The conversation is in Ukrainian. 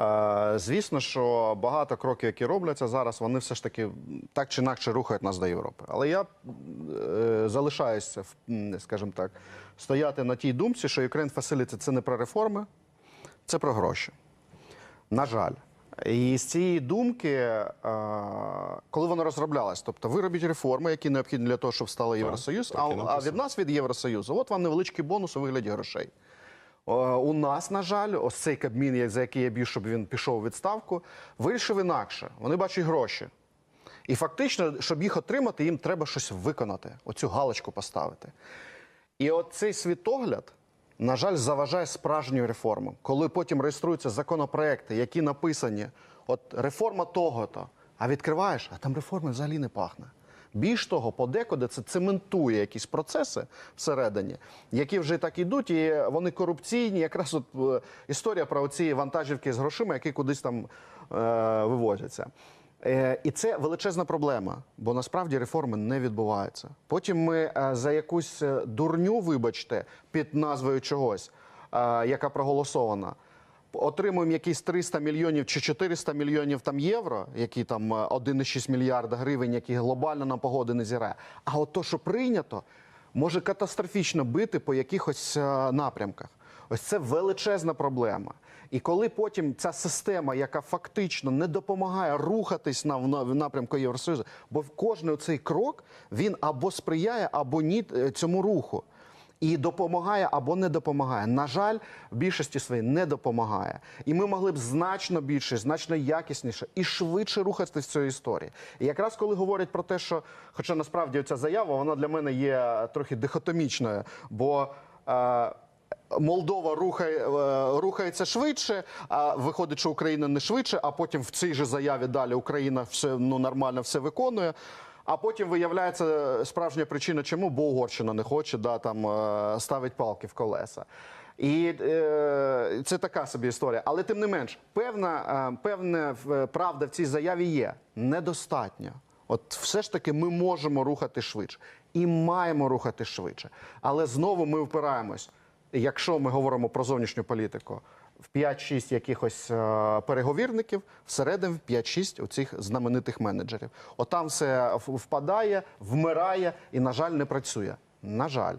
Е, Звісно, що багато кроків, які робляться зараз, вони все ж таки так чи інакше рухають нас до Європи. Але я е, залишаюся, скажімо так, стояти на тій думці, що Ukraine Facility – це не про реформи, це про гроші. На жаль. І з цієї думки, е, коли воно розроблялось, тобто ви робіть реформи, які необхідні для того, щоб стало Євросоюз, а, так і а від нас від Євросоюзу, от вам невеличкий бонус у вигляді грошей. Е, У нас, на жаль, ось цей кабмін, за який я б'ю, щоб він пішов у відставку, вирішив інакше. Вони бачать гроші. І фактично, щоб їх отримати, їм треба щось виконати, оцю галочку поставити. І от цей світогляд, на жаль, заважає справжньою реформам. Коли потім реєструються законопроекти, які написані, от реформа того-то, а відкриваєш, а там реформи взагалі не пахне. Більш того, подекуди це цементує якісь процеси всередині, які вже так ідуть, і вони корупційні. Якраз от е, історія про оці вантажівки з грошима, які кудись там е, вивозяться. Е, І це величезна проблема, бо насправді реформи не відбуваються. Потім ми е, за якусь е, дурню, вибачте, під назвою чогось, е, яка проголосована, отримуємо якісь 300 мільйонів чи 400 мільйонів там євро, які там е, 1,6 мільярда гривень, які глобально нам погоди не зіграє. А от то, що прийнято, може катастрофічно бити по якихось е, напрямках. Ось це величезна проблема. І коли потім ця система, яка фактично не допомагає рухатись на- в напрямку Євросоюзу, бо в кожний цей крок він або сприяє, або ні е, цьому руху. І допомагає або не допомагає. На жаль, в більшості своїй не допомагає. І ми могли б значно більше, значно якісніше і швидше рухатися в цій історії. І якраз коли говорять про те, що, хоча насправді ця заява, вона для мене є трохи дихотомічною, бо. Е, Молдова рухає, е, рухається швидше, а виходить, що Україна не швидше, а потім в цій же заяві далі Україна все ну нормально все виконує. А потім виявляється справжня причина, чому, бо Угорщина не хоче да, там, е, ставить палки в колеса. І е, це така собі історія. Але тим не менш, певна, е, певна е, правда в цій заяві є недостатньо. От все ж таки ми можемо рухати швидше і маємо рухати швидше. Але знову ми впираємось. Якщо ми говоримо про зовнішню політику, в 5-6 якихось е, переговірників, всередині в 5-6 оцих знаменитих менеджерів. Отам все впадає, вмирає і, на жаль, не працює. На жаль.